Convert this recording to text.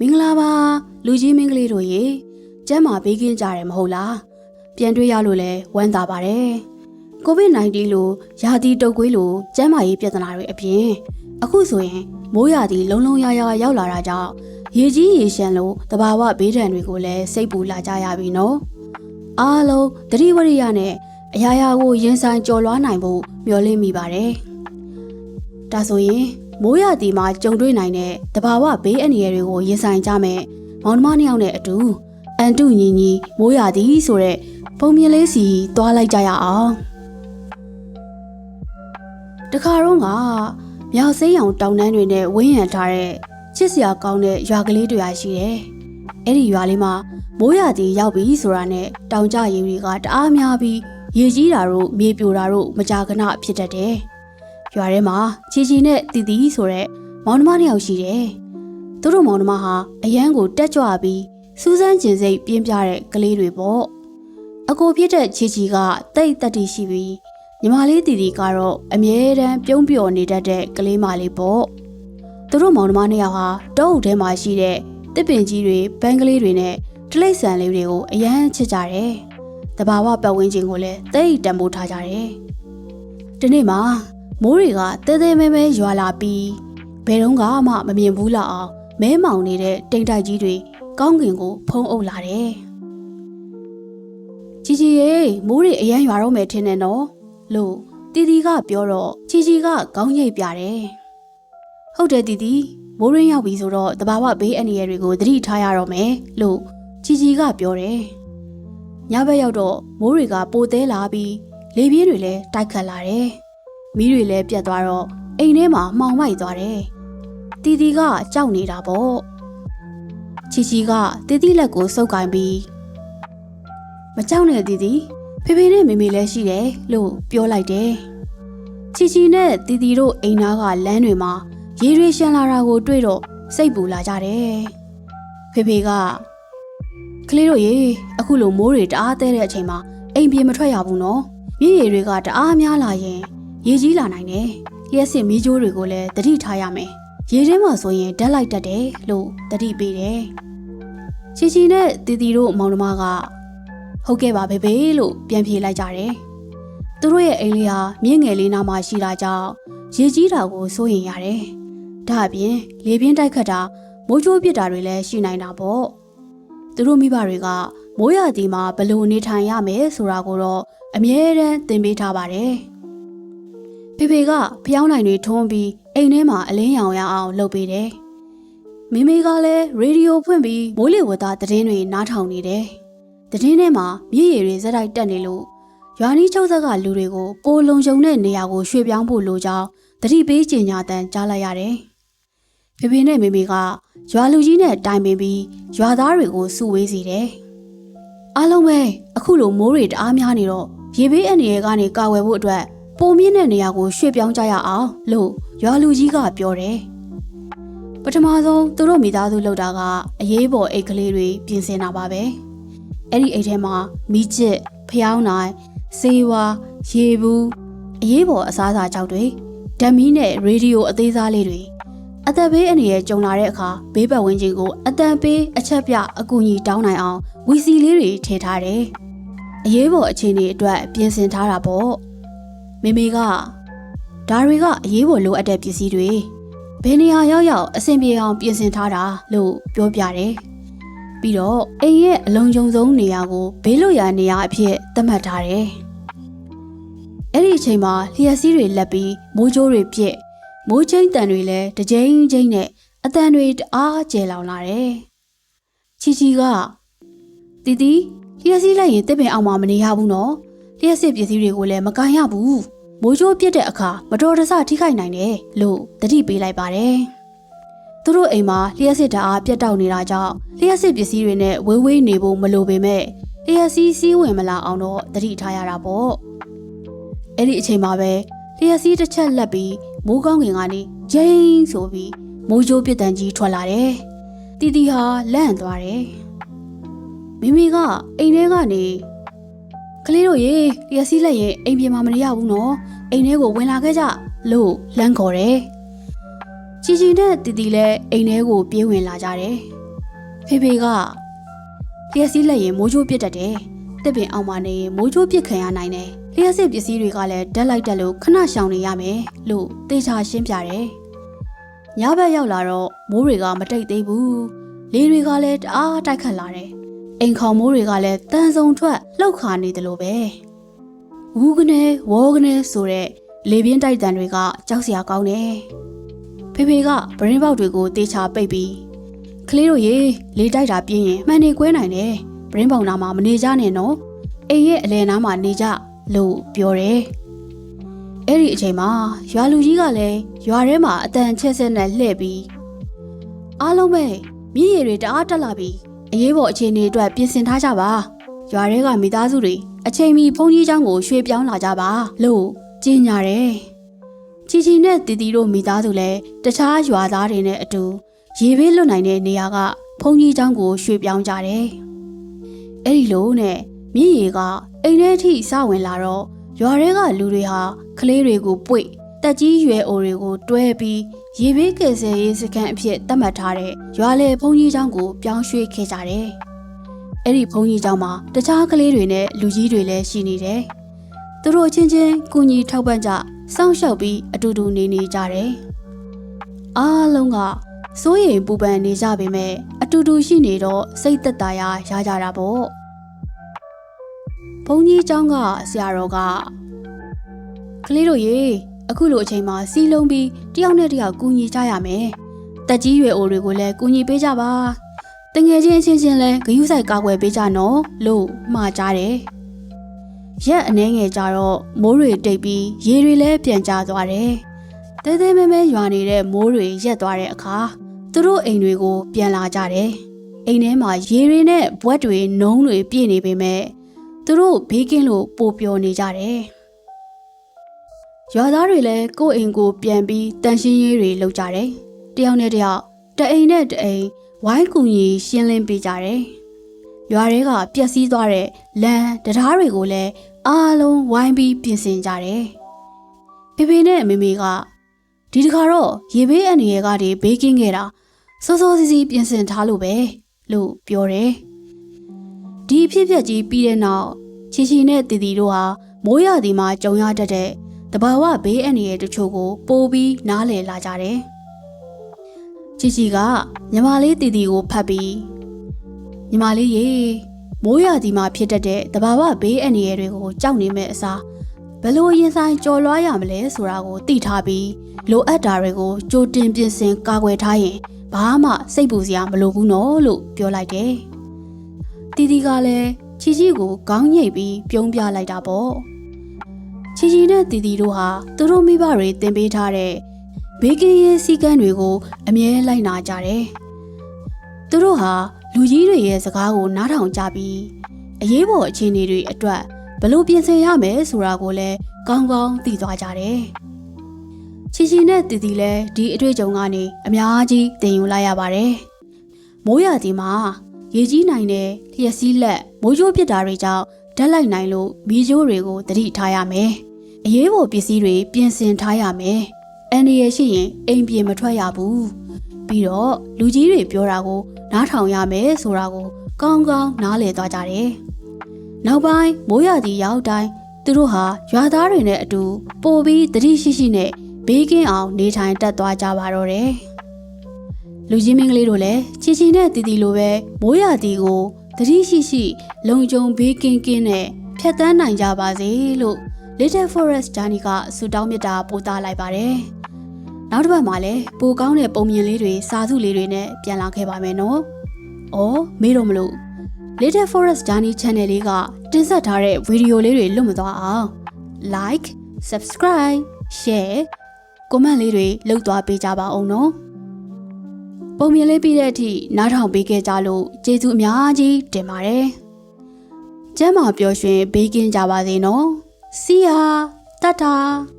မင်္ဂလာပါလူကြီးမင်းကလေးတို့ရေကျမ်းမာပေးကင်းကြတယ်မဟုတ်လားပြန်တွေ့ရလို့လဲဝမ်းသာပါတယ်ကိုဗစ် -19 လို့ယာတီတုပ်ကွေးလို့ကျန်းမာရေးပြဿနာတွေအပြင်အခုဆိုရင်မိုးရာသီလုံလုံရရရောက်လာတာကြောင့်ရေကြီးရေရှမ်းလို့တဘာဝဘေးဒဏ်တွေကိုလည်းစိတ်ပူလာကြရပြီနော်အားလုံးသတိဝရိယနဲ့အရာရာကိုရင်ဆိုင်ကြော်လွှားနိုင်ဖို့မျှော်လင့်မိပါတယ်ဒါဆိုရင် မိုးရတီမှာကြုံတွေ့နိုင်တဲ့တဘာဝဘေးအန္တရာယ်တွေကိုရင်ဆိုင်ကြမယ်မောင်နှမနှစ်ယောက်နဲ့အတူအန်တုညီညီမိုးရတီဆိုတဲ့ပုံမြင်လေးစီသွားလိုက်ကြရအောင်တခါတော့ကမြောက်စိမ်းရောင်တောင်တန်းတွေနဲ့ဝင်းရံထားတဲ့ချစ်စရာကောင်းတဲ့ရွာကလေးတွေရရှိတယ်။အဲ့ဒီရွာလေးမှာမိုးရတီရောက်ပြီဆိုတာနဲ့တောင်ကျရေတွေကတအားများပြီးရေကြီးတာတို့မြေပြိုတာတို့မကြာခဏဖြစ်တတ်တယ်။ ရွာထဲမှာချီချီနဲ့တီတီဆိုတဲ့မောင်နှမနှစ်ယောက်ရှိတယ်။သူတို့မောင်နှမဟာအရန်ကိုတက်ကြွပြီးစူးစမ်းကျင်စိတ်ပြင်းပြတဲ့ကလေးတွေပေါ့။အကိုဖြစ်တဲ့ချီချီကတိတ်တက်တီရှိပြီးညီမလေးတီတီကတော့အမြဲတမ်းပြုံးပျော်နေတတ်တဲ့ကလေးမလေးပေါ့။သူတို့မောင်နှမနှစ်ယောက်ဟာတောအုပ်ထဲမှာရှိတဲ့တစ်ပင်ကြီးတွေပန်းကလေးတွေနဲ့တလိပ်ဆန်လေးတွေကိုအရန်ချစ်ကြတယ်။တဘာဝပတ်ဝန်းကျင်ကိုလည်းတိတ်တန်ဖိုးထားကြတယ်။ဒီနေ့မှာ မိုးတွေကတဲတဲမဲမဲရွာလာပြီးဘယ်တော့မှမမြင်ဘူးလောက်အောင်မဲမောင်နေတဲ့တိမ်တိုက်ကြီးတွေကောင်းကင်ကိုဖုံးအုပ်လာတယ်။ជីជីရေမိုးတွေအရန်ရွာတော့မယ်ထင်တယ်နော်လို့တီတီကပြောတော့ជីជីကခေါင်းရိပ်ပြတယ်။ဟုတ်တယ်တီတီမိုးရင်းရောက်ပြီဆိုတော့တဘာဝဘေးအန္တရာယ်တွေကိုသတိထားရတော့မယ်လို့ជីជីကပြောတယ်။ညဘက်ရောက်တော့မိုးတွေကပိုသေးလာပြီးလေပြင်းတွေလည်းတိုက်ခတ်လာတယ်။ မီးတွေလည်းပြတ်သွားတော့အိမ်ထဲမှာမှောင်မိုက်သွားတယ်။တီတီကကြောက်နေတာပေါ့။ချီချီကတီတီလက်ကိုစုပ်ကင်ပြီးမကြောက်နဲ့တီတီဖေဖေနဲ့မေမေလည်းရှိတယ်လို့ပြောလိုက်တယ်။ချီချီနဲ့တီတီတို့အိမ်သားကလမ်းတွေမှာရေတွေရှမ်းလာတာကိုတွေ့တော့စိတ်ပူလာကြတယ်။ဖေဖေကကလေးတို့ရေအခုလိုမိုးတွေတအားတဲတဲ့အချိန်မှာအိမ်ပြေမထွက်ရဘူးနော်။မြည်ရည်တွေကတအားများလာရင် ရေကြီးလာနိုင်တယ်။လျှက်စစ်မီးကြိုးတွေကိုလည်းတတိထားရမယ်။ရေထဲမှာဆိုရင်ဓာတ်လိုက်တတ်တယ်လို့တတိပေးတယ်။ချီချီနဲ့တီတီတို့မောင်နှမကဟုတ်ကဲ့ပါဘေဘေလို့ပြန်ပြေးလိုက်ကြတယ်။သူတို့ရဲ့အိမ်လေးဟာမြင့်ငယ်လေးနားမှာရှိတာကြောင့်ရေကြီးတာကိုစိုးရင်ရတယ်။ဒါအပြင်လေပြင်းတိုက်ခတ်တာမိုးကြိုးပစ်တာတွေလည်းရှိနိုင်တာပေါ့။သူတို့မိဘတွေကမိုးရသည်မှာဘယ်လိုနေထိုင်ရမယ်ဆိုတာကိုတော့အမြဲတမ်းသင်ပေးထားပါတယ်။ ဖေဖေကဖျောင်းနိုင်တွေထွန်းပြီးအိမ်ထဲမှာအလင်းရောင်ရအောင်လုပ်ပေးတယ်။မိမိကလည်းရေဒီယိုဖွင့်ပြီးမိုးလေဝသသတင်းတွေနားထောင်နေတယ်။သတင်းထဲမှာမြည်ရည်တွေဇက်တိုက်တက်နေလို့ရွာနီးချုပ်ဆက်ကလူတွေကိုပိုလုံခြုံတဲ့နေရာကိုရွှေ့ပြောင်းဖို့လိုကြောင်းတတိပေးကြေညာတမ်းကြားလိုက်ရတယ်။ဖေဖေနဲ့မိမိကရွာလူကြီးနဲ့တိုင်ပင်ပြီးရွာသားတွေကိုစုဝေးစီတယ်။အားလုံးပဲအခုလိုမိုးတွေတအားများနေတော့ရေဘေးအန္တရာယ်ကနေကာဝယ်ဖို့အတွက် ပုံမြင့်တဲ့နေရာကိုရွှေ့ပြောင်းကြရအောင်လို့ရွာလူကြီးကပြောတယ်။ပထမဆုံးသူတို့မိသားစုလောက်တာကအရေးပေါ်အိတ်ကလေးတွေပြင်ဆင်တာပါပဲ။အဲ့ဒီအိတ်ထဲမှာမိချစ်ဖျောင်းနိုင်စေဝါရေဘူးအရေးပေါ်အစားအစာကြောက်တွေဓာတ်မီးနဲ့ရေဒီယိုအသေးစားလေးတွေအသက်ဘေးအနေနဲ့ကြုံလာတဲ့အခါဘေးပတ်ဝန်းကျင်ကိုအတန်ပေးအချက်ပြအကူအညီတောင်းနိုင်အောင်ဝီစီလေးတွေထည့်ထားတယ်။အရေးပေါ်အခြေအနေအတွက်ပြင်ဆင်ထားတာပေါ့။ မေမေကဒါတွေကအရေးပေါ်လိုအပ်တဲ့ပစ္စည်းတွေဘယ်နေရာရောက်ရောက်အဆင်ပြေအောင်ပြင်ဆင်ထားတာလို့ပြောပြတယ်။ပြီးတော့အိမ်ရဲ့အလုံးစုံဆုံးနေရာကိုဘေးလွတ်ရာနေရာအဖြစ်သတ်မှတ်ထားတယ်။အဲ့ဒီအချိန်မှာလျှက်စီးတွေလက်ပြီးမိုးကြိုးတွေပြက်မိုးချင်းတန်တွေလည်းတစ်ကြိမ်ချင်းနဲ့အတန်တွေတအားကျယ်လောင်လာတယ်။ချီချီကတီတီလျှက်စီးလိုက်ရင်တစ်ပင်အောင်မှမနေရဘူးနော်။ လျှက်စစ်ပစ္စည်းတွေကိုလည်းမကန်ရဘူးမိုးကြိုးပြစ်တဲ့အခါမတော်တဆထိခိုက်နိုင်တယ်လို့တတိပေးလိုက်ပါတယ်သူတို့အိမ်မှာလျှက်စစ်ဓာတ်အားပြတ်တောက်နေတာကြောင့်လျှက်စစ်ပစ္စည်းတွေနဲ့ဝေးဝေးနေဖို့မလိုပေမဲ့လျှက်စီးစည်းဝင်မလာအောင်တော့တတိထားရတာပေါ့အဲ့ဒီအချိန်မှာပဲလျှက်စီးတစ်ချက်လက်ပြီးမိုးကောင်းကင်ကနေဂျိန်းဆိုပြီးမိုးကြိုးပြစ်တန်ကြီးထွက်လာတယ်တီတီဟာလန့်သွားတယ်မိမိကအိမ်ထဲကနေ ကလေးတို့ရေလျက်စီးလိုက်ရင်အိမ်ပြင်မှာမနေရဘူးနော်အိမ်ထဲကိုဝင်လာခဲ့ကြလို့လမ်းခေါ်တယ်ချီချီနဲ့တီတီလည်းအိမ်ထဲကိုပြေးဝင်လာကြတယ်ဖေဖေကလျှက်စီးလက်ရင်မိုးချိုးပစ်တတ်တယ်တစ်ပင်အောင်မနေရင်မိုးချိုးပစ်ခံရနိုင်တယ်လျှက်စစ်ပစ္စည်းတွေကလည်းဓာတ်လိုက်တက်လို့ခဏရှောင်နေရမယ်လို့တေချာရှင်းပြတယ်ညဘက်ရောက်လာတော့မိုးတွေကမတိတ်သေးဘူးလေတွေကလည်းတအားတိုက်ခတ်လာတယ် အိမ်ခေါင်မိုးတွေကလည်းတန်စုံထွက်လှုပ်ခါနေတယ်လို့ပဲဝူးကနေဝေါကနေဆိုတဲ့လေပြင်းတိုက်တန်တွေကကြောက်စရာကောင်းတယ်ဖေဖေကဗရင်ပေါက်တွေကိုတေချာပိတ်ပြီးကလေးတို့ရေလေတိုက်တာပြင်းရင်မှန်နေကွဲနိုင်တယ်ဗရင်ပေါက်နာမှာမနေကြနဲ့နော်အိမ်ရဲ့အလဲနားမှာနေကြလို့ပြောတယ်အဲ့ဒီအချိန်မှာရွာလူကြီးကလည်းရွာထဲမှာအတန်ချက်ဆက်နဲ့လှည့်ပြီးအားလုံးပဲမြည်ရည်တွေတအားတက်လာပြီး အရေးပေါ်အခြေအနေအတွက်ပြင်ဆင်ထားကြပါရွာထဲကမိသားစုတွေအချိန်မီဖုန်းကြီးเจ้าကိုရွှေ့ပြောင်းလာကြပါလို့ကြီးညာတယ်ချီချီနဲ့တီတီတို့မိသားစုလည်းတခြားရွာသားတွေနဲ့အတူရေဘေးလွတ်နိုင်တဲ့နေရာကဖုန်းကြီးเจ้าကိုရွှေ့ပြောင်းကြတယ်အဲ့ဒီလိုနဲ့မြည်ရည်ကအိမ်ထဲအထိစဝင်လာတော့ရွာထဲကလူတွေဟာကလေးတွေကိုပွေ့တက်ကြီးရွယ်အိုတွေကိုတွဲပြီး ရေဘေးကယ်ဆယ်ရေးစခန်းအဖြစ်သတ်မှတ်ထားတဲ့ရွာလေဘုံကြီးကျောင်းကိုပြောင်းရွှေ့ခဲ့ကြတယ်။အဲ့ဒီဘုံကြီးကျောင်းမှာတခြားကလေးတွေနဲ့လူကြီးတွေလည်းရှိနေတယ်။သူတို့ချင်းချင်းကူညီထောက်ပံ့ကြစောင့်ရှောက်ပြီးအတူတူနေနေကြတယ်။အားလုံးကစိုးရိမ်ပူပန်နေကြပေမဲ့အတူတူရှိနေတော့စိတ်သက်သာရာရကြတာပေါ့။ဘုံကြီးကျောင်းကဆရာတော်ကကလေးတို့ရေ အခုလိုအချိန်မှာစီးလုံးပြီးတယောက်နဲ့တယောက်ကူညီကြရမယ်။တက်ကြီးရွယ်အိုတွေကိုလည်းကူညီပေးကြပါ။တငယ်ချင်းချင်းချင်းလည်းဂယုစိုက်ကာကွယ်ပေးကြနော်လို့မှားကြတယ်။ရက်အနှဲငယ်ကြတော့မိုးတွေတိတ်ပြီးရေတွေလည်းပြန်ကျသွားတယ်။တဲတဲမဲမဲရွာနေတဲ့မိုးတွေရက်သွားတဲ့အခါသူတို့အိမ်တွေကိုပြန်လာကြတယ်။အိမ်ထဲမှာရေတွေနဲ့ဘွက်တွေနုံးတွေပြည့်နေပေမဲ့သူတို့ဘေးကင်းလို့ပိုပျော်နေကြတယ်။ ရွာသားတွေလည်းကိုယ့်အိမ်ကိုပြန်ပြီးတန်ရှင်းရေးတွေလုပ်ကြတယ်။တယောက်နဲ့တယောက်တအိမ်နဲ့တအိမ်ဝိုင်းကူညီရှင်းလင်းပေးကြတယ်။ရွာတွေကပျက်စီးသွားတဲ့လမ်းတရားတွေကိုလည်းအားလုံးဝိုင်းပြီးပြင်ဆင်ကြတယ်။ဖေဖေနဲ့မေမေကဒီတခါတော့ရေဘေးအန္တရာယ်ကတွေဘေးကင်းခဲ့တာစောစောစီးစီးပြင်ဆင်ထားလို့ပဲလို့ပြောတယ်။ဒီအဖြစ်အပျက်ကြီးပြီးတဲ့နောက်ချီချီနဲ့တီတီတို့ဟာမိုးရသည်မှာကြုံရတတ်တဲ့ တဘာဝဘေးအန္တရာယ်တချို့ကို ပိုးပြီးနားလည်လာကြတယ်။ချီချီကညီမလေးတီတီကိုဖတ်ပြီးညီမလေးရေမိုးရသည်မှာဖြစ်တတ်တဲ့တဘာဝဘေးအန္တရာယ်တွေကိုကြောက်နေမဲ့အစားဘယ်လိုရင်ဆိုင်ကြော်လွှားရမလဲဆိုတာကိုသိထားပြီးလိုအပ်တာတွေကိုကြိုတင်ပြင်ဆင်ကာကွယ်ထားရင်ဘာမှစိတ်ပူစရာမလိုဘူးနော်လို့ပြောလိုက်တယ်။တီတီကလည်းချီချီကိုခေါင်းညိတ်ပြီးပြုံးပြလိုက်တာပေါ့။ ချီချီနဲ့တီတီတို့ဟာသူတို့မိဘတွေတင်ပေးထားတဲ့ဘေးကင်းရေးစည်းကမ်းတွေကို အမြဲလိုက်နာကြတယ်။သူတို့ဟာလူကြီးတွေရဲ့စကားကိုနားထောင်ကြပြီးအရေးပေါ်အခြေအနေတွေအတွက်ဘယ်လိုပြင်ဆင်ရမယ်ဆိုတာကိုလည်းကောင်းကောင်းသိသွားကြတယ်။ချီချီနဲ့တီတီလည်းဒီအတွေ့အကြုံကနေအများကြီးသင်ယူလိုက်ရပါတယ်။မိုးရာသီမှာရေကြီးနိုင်တဲ့လျှက်စီးလက်မိုးကြိုးပစ်တာတွေကြောင့်ဓာတ်လိုက်နိုင်လို့မီးကြိုးတွေကိုသတိထားရမယ်။ အရေးပေါ်ပစ္စည်းတွေပြင်ဆင်ထားရမယ်။အန်ဒီရရှိရင်အိမ်ပြင်မထွက်ရဘူး။ပြီးတော့လူကြီးတွေပြောတာကိုနားထောင်ရမယ်ဆိုတာကိုကောင်းကောင်းနားလည်သွားကြတယ်။နောက်ပိုင်းမိုးရသည့်ရောက်တိုင်းသူတို့ဟာရွာသားတွေနဲ့အတူပို့ပြီးတတိရှိရှိနဲ့ဘေးကင်းအောင်နေထိုင်တက်သွားကြပါတော့တယ်။လူကြီးမင်းကလေးတို့လည်းချီချီနဲ့တီတီလိုပဲမိုးရသည့်ကိုတတိရှိရှိ လုံခြုံဘေးကင်းကင်းနဲ့ဖြတ်တန်းနိုင်ကြပါစေလို့ Little Forest Journey ကဆုတောင်းမေတ္တာပို့သလိုက်ပါတယ်။နောက်တစ်ပတ်မှာလည်းပိုကောင်းတဲ့ပုံမြင်လေးတွေစာစုလေးတွေနဲ့ပြန်လာခဲ့ပါမယ်နော်။အော်မေးတော့မလို့ Little Forest Journey Channel လေးကတင်ဆက်ထားတဲ့ဗီဒီယိုလေးတွေလွတ်မသွားအောင် like subscribe share comment လေးတွေလုပ်သွားပေးကြပါအောင်နော်။ပုံမြင်လေးပြီးတဲ့အထိနားထောင်ပေးခဲ့ကြလို့ကျေးဇူးအများကြီးတင်ပါတယ်။ကျမ်းမာပျော်ရွှင်ဘေးကင်းကြပါစေနော်။ See ya. Ta ta.